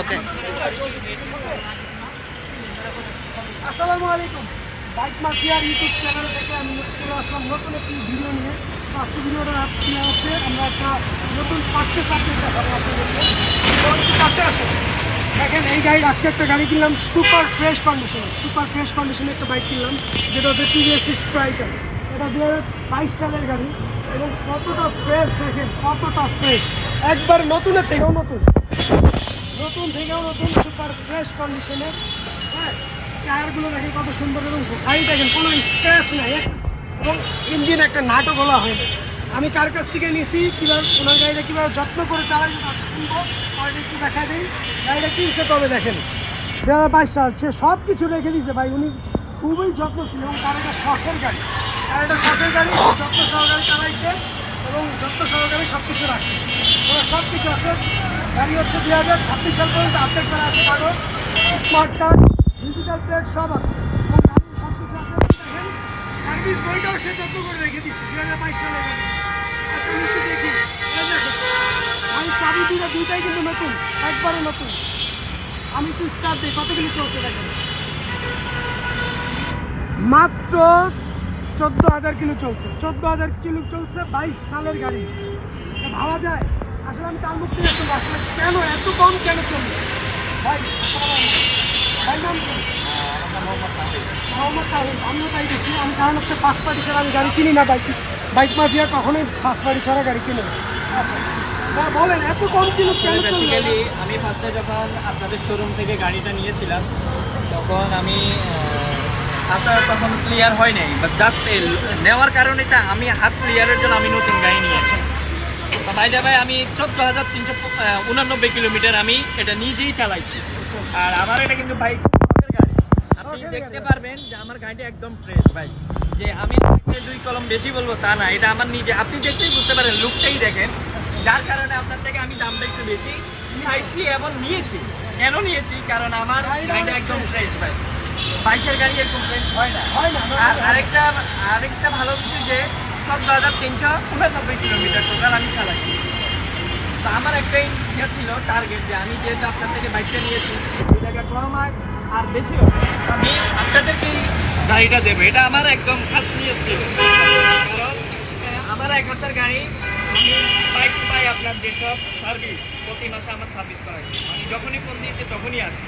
ওকে আসসালামু আলাইকুম। Bike মাফিয়ার YouTube channel থেকে আমি চলে আসলাম নতুন একটি ভিডিও নিয়ে। আজকে ভিডিওটা নেওয়া হচ্ছে? আমরা একটা নতুন পারচেস আপডেট কাছে আসো দেখেন, এই গাড়ি আজকে একটা গাড়ি কিনলাম সুপার ফ্রেশ কন্ডিশনে সুপার ফ্রেশ কন্ডিশনে একটা বাইক কিনলাম, যেটা হচ্ছে টিভিএস স্ট্রাইকার এটা দু বাইশ সালের গাড়ি এবং কতটা ফ্রেশ দেখেন, কতটা ফ্রেশ একবার নতুনের থেকেও নতুন নতুন থেকেও নতুন সুপার ফ্রেশ কন্ডিশনের হ্যাঁ টায়ারগুলো দেখেন কত সুন্দর এবং গাড়ি দেখেন, কোনো স্ক্র্যাচ নাই এবং ইঞ্জিন একটা নাটও বলা হয়নি আমি কার কাছ থেকে নিয়েছি কীভাবে, ওনার গাড়িটা কীভাবে যত্ন করে চালাই সেটা শুনব, পরে একটু দেখা দিই, গাড়িটা কিনছে তবে দেখেন? দু হাজার বাইশ সাল, সে সব কিছু রেখে দিয়েছে, ভাই, উনি খুবই যত্নশীল এবং তার একটা শখের গাড়ি। তার একটা শখের গাড়ি যত্ন সহকারে চালাইছে এবং যত্ন সহকারে সব কিছু রাখছে। ওরা সব কিছু আছে গাড়ি হচ্ছে দুই হাজার ছাব্বিশ সাল পর্যন্ত আপডেট করা আছে কাগজ স্মার্ট কার্ড ডিজিটাল প্লেট সব আছে। সব কিছু বইটাও সে হাজার বাইশ সালে আচ্ছা আমি নতুন একবারে নতুন। আমি স্টার্ট দিই চলছে মাত্র চোদ্দ হাজার কিলো চলছে, চোদ্দ হাজার কিলো চলছে, বাইশ সালের গাড়ি। ভাবা যায়? আসলে আমি তার মুখ থেকে শুনব আসলে কেন এত কম কেন চলবে? ভাই। ভাই নাম কি? মোহাম্মদ তাহির আমিও তাই দেখছি। আমি কারণ হচ্ছে ফার্স্ট পার্টি ছাড়া আমি গাড়ি কিনি না বাইক বাইক মাফিয়া কখনোই ফার্স্ট পার্টি ছাড়া গাড়ি কিনে না। আচ্ছা বলেন এত কম ছিল আমি ফার্স্টে যখন আপনাদের শোরুম থেকে গাড়িটা নিয়েছিলাম তখন আমি আপনার তখন ক্লিয়ার হয় নাই বাট জাস্ট নেওয়ার কারণে আমি হাত ক্লিয়ারের জন্য আমি নতুন গাড়ি নিয়েছি। তো ভাই ভাই আমি চোদ্দ হাজার তিনশো উনানব্বই কিলোমিটার আমি এটা নিজেই চালাইছি। আর আমার এটা কিন্তু বাইক আপনি দেখতে পারবেন যে আমার গাড়িটা একদম ফ্রেশ ভাই। যে আমি দুই কলম বেশি বলব তা না এটা আমার নিজে আপনি দেখতেই বুঝতে পারেন লুকটাই দেখেন। যার কারণে আপনার থেকে আমি দামটা একটু বেশি চাইছি এবং নিয়েছি। কেন নিয়েছি? কারণ আমার গাড়িটা একদম ফ্রেশ ভাই। বাইশের গাড়ি এরকম ফ্রেশ হয় না। আর আরেকটা আরেকটা ভালো কিছু যে চোদ্দ হাজার তিনশো উনানব্বই কিলোমিটার টোটাল আমি চালাইছি তো আমার একটাই ইয়ে ছিল টার্গেট যে আমি যেহেতু আপনার থেকে বাইকটা নিয়েছি দুই টাকা কম হয় আর বেশি আমি আপনাদেরকেই গাড়িটা দেবো। এটা আমার একদম খাস নিয়ে ছিল। কারণ আমার এক হাজার গাড়ি, আমি বাইক পাই আপনার যেসব সার্ভিস প্রতি মাসে আমার সার্ভিস করা আমি যখনই ফোন দিয়েছি তখনই আসি।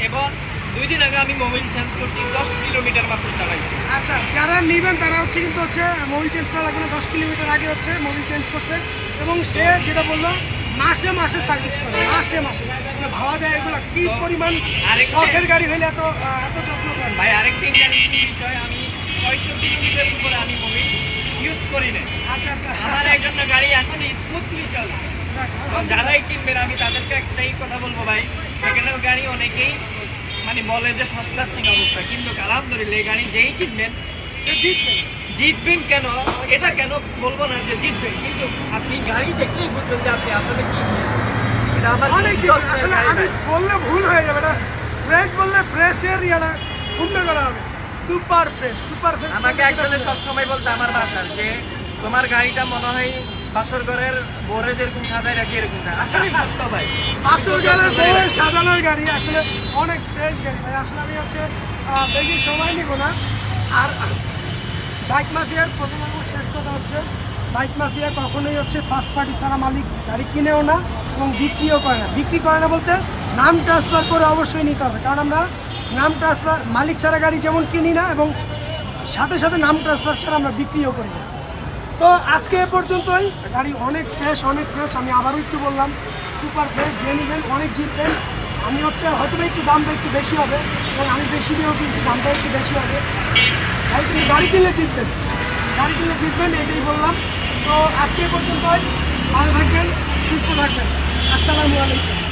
এবং দুই দিন আগে আমি মোবাইল চেঞ্জ করছি দশ কিলোমিটার মাত্র চালাইছি আচ্ছা যারা নেবেন তারা হচ্ছে কিন্তু হচ্ছে মোবাইল চেঞ্জ করা লাগবে দশ কিলোমিটার আগে হচ্ছে মোবাইল চেঞ্জ করছে এবং সে যেটা বলল মাসে মাসে সার্ভিস করে মাসে মাসে। মানে ভাবা যায় এগুলো কি পরিমাণ শখের গাড়ি হইলে এত এত যত্ন করে ভাই আরেকটা বিষয় আমি ছয়শো কিলোমিটার উপরে আমি মোবাইল ইউজ করি না আচ্ছা আচ্ছা। আমার একজন গাড়ি এখন স্মুথলি চলে। যারাই কিনবেন আমি তাদেরকে একটাই কথা বলব ভাই সেকেন্ড হ্যান্ড গাড়ি অনেকেই মানে বলে যে সস্তার তিন অবস্থা কিন্তু আলহামদুলিল্লাহ গাড়ি যেই কিনবেন সে জিতবে জিতবেন কেন? এটা কেন বলব না যে জিতবেন কিন্তু আপনি গাড়ি দেখলেই বুঝবেন যে আপনি আসলে কি এটা আমার অনেক আসলে আমি বললে ভুল হয়ে যাবে না? ফ্রেশ বললে ইয়াটা পূর্ণ করা হবে। সুপার ফ্রেশ সুপার ফ্রেশ আমাকে একজনে সব সময় বলতো আমার বাসার যে তোমার গাড়িটা মনে হয় বাসর ঘরের বোরে যেরকম সাজায় রাখি এরকম না? আসলে সত্য ভাই। আসল গাড়ির বউয়ের সাজানোর গাড়ি আসলে অনেক ফ্রেশ গাড়ি ভাই। আসলে আমি হচ্ছে বেশি সময় নিব না। আর বাইক মাফিয়ার প্রথম এবং শেষ কথা হচ্ছে বাইক মাফিয়া কখনোই হচ্ছে ফার্স্ট পার্টি ছাড়া মালিক গাড়ি কিনেও না এবং বিক্রিও করে না। বিক্রি করে না বলতে নাম ট্রান্সফার করে অবশ্যই নিতে হবে। কারণ আমরা নাম ট্রান্সফার মালিক ছাড়া গাড়ি যেমন কিনি না এবং সাথে সাথে নাম ট্রান্সফার ছাড়া আমরা বিক্রিও করি না। তো আজকে এ পর্যন্তই। গাড়ি অনেক ফ্রেশ অনেক ফ্রেশ আমি আবারও একটু বললাম সুপার ফ্রেশ যে অনেক জিতবেন। আমি হচ্ছে হয়তো একটু দামটা একটু বেশি হবে, এবং আমি বেশি দিয়েও কিন্তু দামটা একটু বেশি হবে। তাই তুমি গাড়ি কিনলে জিতবেন। গাড়ি কিনলে জিতবেন, এটাই বললাম। তো আজকে এ পর্যন্তই। ভালো থাকবেন, সুস্থ থাকবেন। আসসালামু আলাইকুম।